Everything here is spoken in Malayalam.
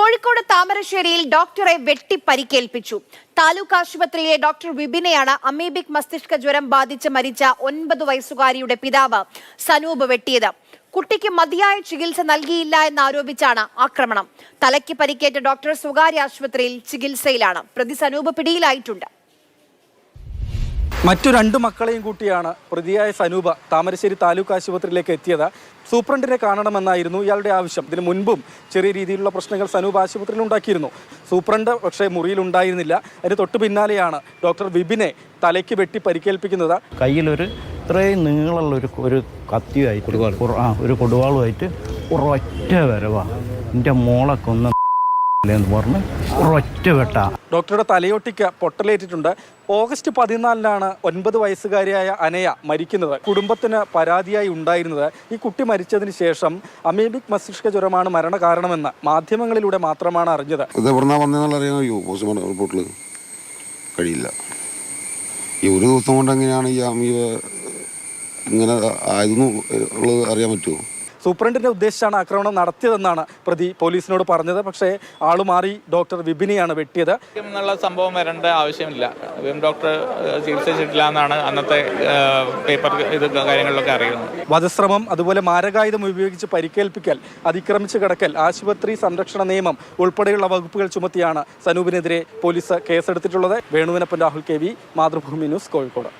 കോഴിക്കോട് താമരശ്ശേരിയിൽ ഡോക്ടറെ വെട്ടി പരിക്കേൽപ്പിച്ചു താലൂക്ക് ആശുപത്രിയിലെ ഡോക്ടർ വിപിനെയാണ് അമീബിക് മസ്തിഷ്ക ജ്വരം ബാധിച്ച് മരിച്ച ഒൻപത് വയസ്സുകാരിയുടെ പിതാവ് സനൂപ് വെട്ടിയത്. കുട്ടിക്ക് മതിയായ ചികിത്സ നൽകിയില്ല എന്നാരോപിച്ചാണ് ആക്രമണം. തലയ്ക്ക് പരിക്കേറ്റ ഡോക്ടർ സ്വകാര്യ ആശുപത്രിയിൽ ചികിത്സയിലാണ്. പ്രതി സനൂപ് പിടിയിലായിട്ടുണ്ട്. മറ്റു രണ്ട് മക്കളെയും കൂട്ടിയാണ് പ്രതിയായ സനൂപ താമരശ്ശേരി താലൂക്ക് ആശുപത്രിയിലേക്ക് എത്തിയത്. സൂപ്രണ്ടിനെ കാണണമെന്നായിരുന്നു ഇയാളുടെ ആവശ്യം. ഇതിനു മുൻപും ചെറിയ രീതിയിലുള്ള പ്രശ്നങ്ങൾ സനൂപ് ആശുപത്രിയിൽ ഉണ്ടാക്കിയിരുന്നു. സൂപ്രണ്ട് പക്ഷേ മുറിയിൽ ഉണ്ടായിരുന്നില്ല. അതിന് തൊട്ടു പിന്നാലെയാണ് ഡോക്ടർ വിപിനെ തലയ്ക്ക് വെട്ടി പരിക്കേൽപ്പിക്കുന്നത്. കയ്യിലൊരു ഇത്രയും നീളമുള്ള ഒരു ഒരു കത്തിയായിട്ട് ഒരു- ആ ഒരു കൊടുവാളുമായിട്ട് ഒരൊറ്റ വരവാ. എന്റെ മോളെ കൊന്ന എന്ന് പറഞ്ഞ് ഒരൊറ്റ വെട്ട. ഡോക്ടറുടെ തലയോട്ടിക്ക് പൊട്ടലേറ്റിട്ടുണ്ട്. ഓഗസ്റ്റ് പതിനാലിനാണ് ഒൻപത് വയസ്സുകാരിയായ അനയ മരിക്കുന്നത്. കുടുംബത്തിന് പരാതിയായി ഉണ്ടായിരുന്നത്. ഈ കുട്ടി മരിച്ചതിന് ശേഷം അമീബിക് മസ്തിഷ്ക ജ്വരമാണ് മരണ കാരണമെന്ന് മാധ്യമങ്ങളിലൂടെ മാത്രമാണ് അറിഞ്ഞത്. ഇത് എവിടുന്നാ വന്നതെന്നുള്ള അറിയാൻ കഴിയുമോ പോസ്റ്റ്മോർട്ടം റിപ്പോർട്ടിൽ കഴിയില്ല. ഈ ഒരു ദിവസം കൊണ്ട് എങ്ങനെയാണ് ഈ അമീബ ഇങ്ങനെ ആയിരുന്നു ഉള്ളത് അറിയാൻ പറ്റുമോ? സൂപ്രണ്ടിനെ ഉദ്ദേശിച്ചാണ് ആക്രമണം നടത്തിയതെന്നാണ് പ്രതി പോലീസിനോട് പറഞ്ഞത്. പക്ഷേ ആൾ മാറി ഡോക്ടർ വിപിനെയാണ് വെട്ടിയത്. എന്നുള്ള സംഭവം വരേണ്ട ആവശ്യമില്ല. വിം ഡോക്ടർ ചികിത്സിച്ചിട്ടില്ല എന്നാണ് അന്നത്തെ പേപ്പർ ഇത് കാര്യങ്ങളിലൊക്കെ അറിയുന്നത്. വധശ്രമം അതുപോലെ മാരകായുധം ഉപയോഗിച്ച് പരിക്കേൽപ്പിക്കൽ അതിക്രമിച്ച് കിടക്കൽ ആശുപത്രി സംരക്ഷണ നിയമം ഉൾപ്പെടെയുള്ള വകുപ്പുകൾ ചുമത്തിയാണ് സനൂപിനെതിരെ പോലീസ് കേസെടുത്തിട്ടുള്ളത്. വേണുവിനപ്പൻ Rahul K V Mathrubhumi news Kozhikode.